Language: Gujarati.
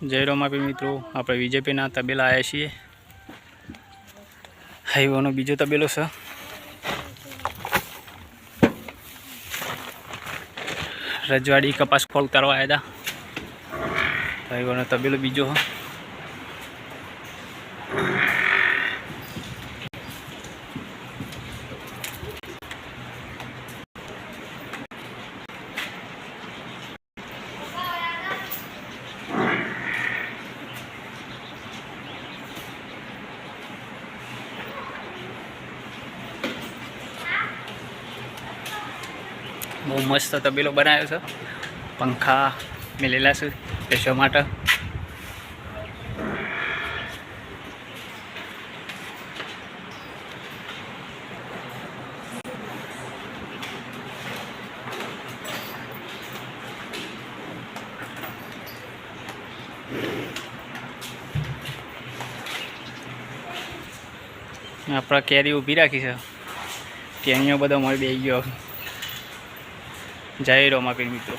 જય રોમાપી મિત્રો. આપણે બીજેપીના તબેલા આવ્યા છીએ. હાઈવાનો બીજો તબેલો છે. રજવાડી કપાસ ફોલ કરવા આવ્યા હતા હાઈવાનો તબેલો બીજો બહુ મસ્ત તબેલો બનાવ્યો છે. પંખા, મેલેલા છે, બેસવા માટે. આપણા કેરી ઊભી રાખી છે. કેરીઓ બધો મળી બે ગયો. જય રોમાપીર મિત્રો